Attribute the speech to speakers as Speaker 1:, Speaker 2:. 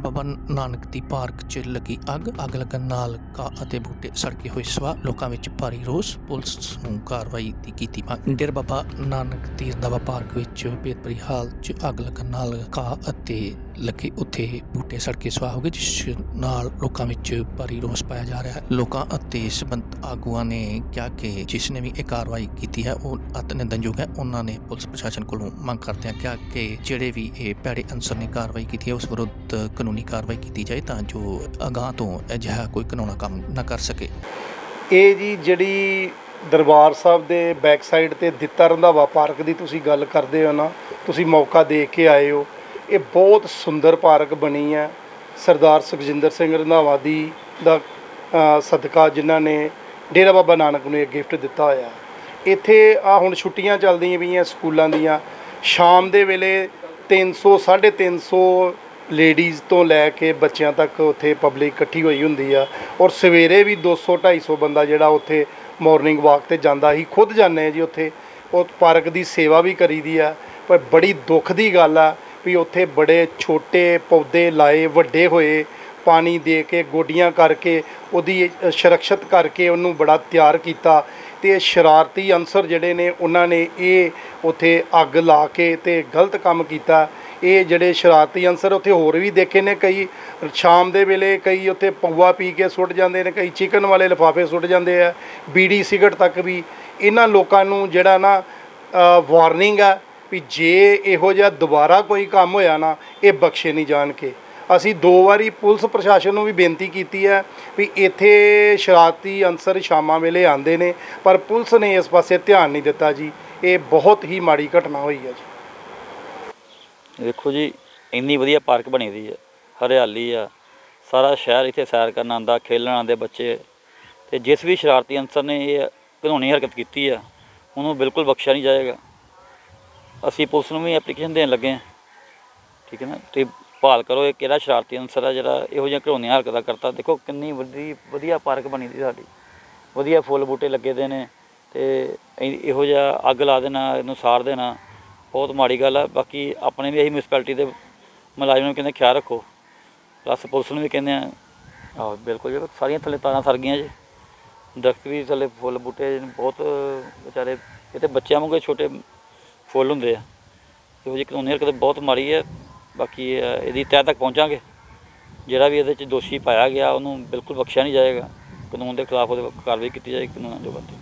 Speaker 1: ਬਾਬਾ ਨਾਨਕ ਦੀ park 'ਚ ਲੱਗੀ ਅੱਗ। ਅੱਗ ਲੱਗਣ ਨਾਲ ਘਾਹ ਅਤੇ ਬੂਟੇ ਸੜਕੇ ਹੋਏ ਸਵਾ ਲੋਕਾਂ ਵਿੱਚ ਭਾਰੀ ਰੋਸ। ਪੁਲਿਸ ਨੂੰ ਕਾਰਵਾਈ ਦੀ ਕੀਤੀ ਮੰਗ। ਡੇਰਾ ਬਾਬਾ ਨਾਨਕ ਦੀ ਰੰਧਾਵਾ ਪਾਰਕ ਵਿੱਚ ਬੇਤਪਰੀ ਹਾਲਤ 'ਚ ਅੱਗ ਲੱਗਣ ਨਾਲ ਘਾਹ ਅਤੇ ਲੱਗੇ ਉੱਥੇ ਬੂਟੇ ਸੜਕੇ ਸੁਆਹ ਹੋ ਗਏ, ਜਿਸ ਨਾਲ ਲੋਕਾਂ ਵਿੱਚ ਭਾਰੀ ਰੋਸ ਪਾਇਆ ਜਾ ਰਿਹਾ ਹੈ। ਲੋਕਾਂ ਅਤੇ ਸਬੰਧ ਆਗੂਆਂ ਨੇ ਕਿਹਾ ਕਿ ਜਿਸ ਨੇ ਵੀ ਇਹ ਕਾਰਵਾਈ ਕੀਤੀ ਹੈ, ਉਹ ਅਤ ਨਿੰਦਨਯੋਗ ਹੈ। ਉਹਨਾਂ ਨੇ ਪੁਲਿਸ ਪ੍ਰਸ਼ਾਸਨ ਕੋਲੋਂ ਮੰਗ ਕਰਦੇ ਹਾਂ ਕਿਹਾ ਕਿ ਜਿਹੜੇ ਵੀ ਇਹ ਭੈੜੇ ਅਨਸਰ ਨੇ ਕਾਰਵਾਈ ਕੀਤੀ ਹੈ, ਉਸ ਵਿਰੁੱਧ ਕਾਨੂੰਨੀ ਕਾਰਵਾਈ ਕੀਤੀ ਜਾਏ ਤਾਂ ਜੋ ਅਗਾਂਹ ਤੋਂ ਅਜਿਹਾ ਕੋਈ ਕਾਨੂੰਨਾ ਕੰਮ ਨਾ ਕਰ ਸਕੇ।
Speaker 2: ਇਹ ਜੀ ਜਿਹੜੀ ਦਰਬਾਰ ਸਾਹਿਬ ਦੇ ਬੈਕ ਸਾਈਡ ਤੇ ਦਿੱਤਾ ਰੰਧਾਵਾ ਪਾਰਕ ਦੀ ਤੁਸੀਂ ਗੱਲ ਕਰਦੇ ਹੋ ਨਾ, ਤੁਸੀਂ ਮੌਕਾ ਦੇਖ ਕੇ ਆਏ ਹੋ। ਇਹ ਬਹੁਤ ਸੁੰਦਰ ਪਾਰਕ ਬਣੀ ਹੈ। ਸਰਦਾਰ ਸੁਖਜਿੰਦਰ ਸਿੰਘ ਰੰਧਾਵਾ ਦੀ ਦਾ ਸਦਕਾ ਜਿਨ੍ਹਾਂ ਨੇ ਡੇਰਾ ਬਾਬਾ ਨਾਨਕ ਨੂੰ ਇਹ ਗਿਫਟ ਦਿੱਤਾ ਹੋਇਆ ਇੱਥੇ ਆ ਹੁਣ ਛੁੱਟੀਆਂ ਚੱਲਦੀਆਂ ਪਈਆਂ ਸਕੂਲਾਂ ਦੀਆਂ। ਸ਼ਾਮ ਦੇ ਵੇਲੇ 300 350 ਲੇਡੀਜ਼ ਤੋਂ ਲੈ ਕੇ ਬੱਚਿਆਂ ਤੱਕ ਉੱਥੇ ਪਬਲਿਕ ਇਕੱਠੀ ਹੋਈ ਹੁੰਦੀ ਆ। ਔਰ ਸਵੇਰੇ ਵੀ 200 250 ਬੰਦਾ ਜਿਹੜਾ ਉੱਥੇ ਮਾਰਨਿੰਗ ਵਾਕ ਤੇ ਜਾਂਦਾ ਹੀ ਖੁਦ ਜਾਂਦੇ ਆ ਜੀ ਉੱਥੇ। ਉਹ ਪਾਰਕ ਦੀ ਸੇਵਾ ਵੀ ਕਰੀਦੀ ਆ। ਪਰ ਬੜੀ ਦੁੱਖ ਦੀ ਗੱਲ ਆ ਵੀ ਉੱਥੇ ਬੜੇ ਛੋਟੇ ਪੌਦੇ ਲਾਏ ਵੱਡੇ ਹੋਏ ਪਾਣੀ ਦੇ ਕੇ ਗੋਡੀਆਂ ਕਰਕੇ ਉਹਦੀ ਅ, ਸੁਰੱਖਿਅਤ ਕਰਕੇ ਉਹਨੂੰ ਬੜਾ ਤਿਆਰ ਕੀਤਾ। ਤੇ ਸ਼ਰਾਰਤੀ ਅਨਸਰ ਜਿਹੜੇ ਨੇ ਉਹਨਾਂ ਨੇ ਇਹ ਉੱਥੇ ਅੱਗ ਲਾ ਕੇ ਤੇ ਗਲਤ ਕੰਮ ਕੀਤਾ। ਇਹ ਜਿਹੜੇ ਸ਼ਰਾਰਤੀ ਅਨਸਰ ਉੱਥੇ ਹੋਰ ਵੀ ਦੇਖੇ ਨੇ ਕਈ ਸ਼ਾਮ ਦੇ ਵੇਲੇ ਕਈ ਉੱਥੇ ਪਊਆ ਪੀ ਕੇ ਸੁੱਟ ਜਾਂਦੇ ਨੇ ਕਈ ਚਿਕਨ ਵਾਲੇ ਲਿਫਾਫੇ ਸੁੱਟ ਜਾਂਦੇ ਆ ਬੀੜੀ ਸਿਗਰਟ ਤੱਕ ਵੀ। ਇਹਨਾਂ ਲੋਕਾਂ ਨੂੰ ਜਿਹੜਾ ਨਾ ਵਾਰਨਿੰਗ ਆ ਵੀ ਜੇ ਇਹੋ ਜਿਹਾ ਦੁਬਾਰਾ ਕੋਈ ਕੰਮ ਹੋਇਆ ਨਾ, ਇਹ ਬਖਸ਼ੇ ਨਹੀਂ ਜਾਣ ਕੇ ਅਸੀਂ ਦੋ ਵਾਰੀ ਪੁਲਿਸ ਪ੍ਰਸ਼ਾਸਨ ਨੂੰ ਵੀ ਬੇਨਤੀ ਕੀਤੀ ਹੈ ਵੀ ਇੱਥੇ ਸ਼ਰਾਰਤੀ ਅਨਸਰ ਸ਼ਾਮਾਂ ਵੇਲੇ ਆਉਂਦੇ ਨੇ, ਪਰ ਪੁਲਿਸ ਨੇ ਇਸ ਪਾਸੇ ਧਿਆਨ ਨਹੀਂ ਦਿੱਤਾ ਜੀ। ਇਹ ਬਹੁਤ ਹੀ ਮਾੜੀ ਘਟਨਾ ਹੋਈ ਹੈ ਜੀ।
Speaker 3: ਦੇਖੋ ਜੀ, ਇੰਨੀ ਵਧੀਆ ਪਾਰਕ ਬਣੀ ਦੀ ਹੈ, ਹਰਿਆਲੀ ਆ, ਸਾਰਾ ਸ਼ਹਿਰ ਇੱਥੇ ਸੈਰ ਕਰਨ ਆਉਂਦਾ, ਖੇਲਣ ਆਉਂਦੇ ਬੱਚੇ। ਤੇ ਜਿਸ ਵੀ ਸ਼ਰਾਰਤੀ ਅਨਸਰ ਨੇ ਇਹ ਘਿਨੌਣੀ ਹਰਕਤ ਕੀਤੀ ਆ, ਉਹਨੂੰ ਬਿਲਕੁਲ ਬਖਸ਼ਿਆ ਨਹੀਂ ਜਾਏਗਾ। ਅਸੀਂ ਪੁਲਿਸ ਨੂੰ ਵੀ ਐਪਲੀਕੇਸ਼ਨ ਦੇਣ ਲੱਗੇ ਹਾਂ। ਠੀਕ ਹੈ ਨਾ? ਤੇ ਭਾਲ ਕਰੋ ਇਹ ਕਿਹੜਾ ਸ਼ਰਾਰਤੀ ਅਨਸਰ ਆ ਜਿਹੜਾ ਇਹੋ ਜਿਹੀਆਂ ਘਿਨੌਣੀਆਂ ਹਰਕਤਾਂ ਕਰਤਾ ਦੇਖੋ, ਕਿੰਨੀ ਵੱਡੀ, ਵਧੀਆ ਪਾਰਕ ਬਣੀ ਦੀ ਸਾਡੀ। ਵਧੀਆ ਫੁੱਲ ਬੂਟੇ ਲੱਗੇ ਦੇ ਨੇ ਤੇ ਇਹ- ਇਹੋ ਜਿਹਾ ਅੱਗ ਲਾ ਦੇਣਾ, ਇਹਨੂੰ ਸਾੜ ਦੇਣਾ, ਬਹੁਤ ਮਾੜੀ ਗੱਲ ਆ। ਬਾਕੀ ਆਪਣੇ ਵੀ ਅਸੀਂ ਮਿਊਨਿਸਪੈਲਿਟੀ ਦੇ ਮੁਲਾਜ਼ਮਾਂ ਨੂੰ ਕਹਿੰਦੇ ਖਿਆਲ ਰੱਖੋ। ਪਲੱਸ ਪੁਲਿਸ ਨੂੰ ਵੀ ਕਹਿੰਦੇ ਆ, ਆਹੋ, ਬਿਲਕੁਲ ਜੀ, ਸਾਰੀਆਂ ਥੱਲੇ ਤਾਰਾਂ ਸਰ ਗਈਆਂ ਜੀ। ਦਰਖਤ ਵੀ ਥੱਲੇ ਫੁੱਲ ਬੂਟੇ ਬਹੁਤ ਵਿਚਾਰੇ, ਇਹ ਤੇ ਬੱਚਿਆਂ ਵਾਂਗੂ ਛੋਟੇ ਫੁੱਲ ਹੁੰਦੇ ਆ। ਇਹੋ ਜਿਹੀ ਕਾਨੂੰਨੀ ਹਰਕਤ ਬਹੁਤ ਮਾੜੀ ਹੈ। ਬਾਕੀ ਇਹਦੀ ਤਹਿ ਤੱਕ ਪਹੁੰਚਾਂਗੇ। ਜਿਹੜਾ ਵੀ ਇਹਦੇ 'ਚ ਦੋਸ਼ੀ ਪਾਇਆ ਗਿਆ, ਉਹਨੂੰ ਬਿਲਕੁਲ ਬਖਸ਼ਿਆ ਨਹੀਂ ਜਾਏਗਾ। ਕਾਨੂੰਨ ਦੇ ਖਿਲਾਫ ਉਹਦੇ ਕਾਰਵਾਈ ਕੀਤੀ ਜਾਏਗੀ ਕਾਨੂੰਨਾਂ ਜੋ ਬੰਦੀ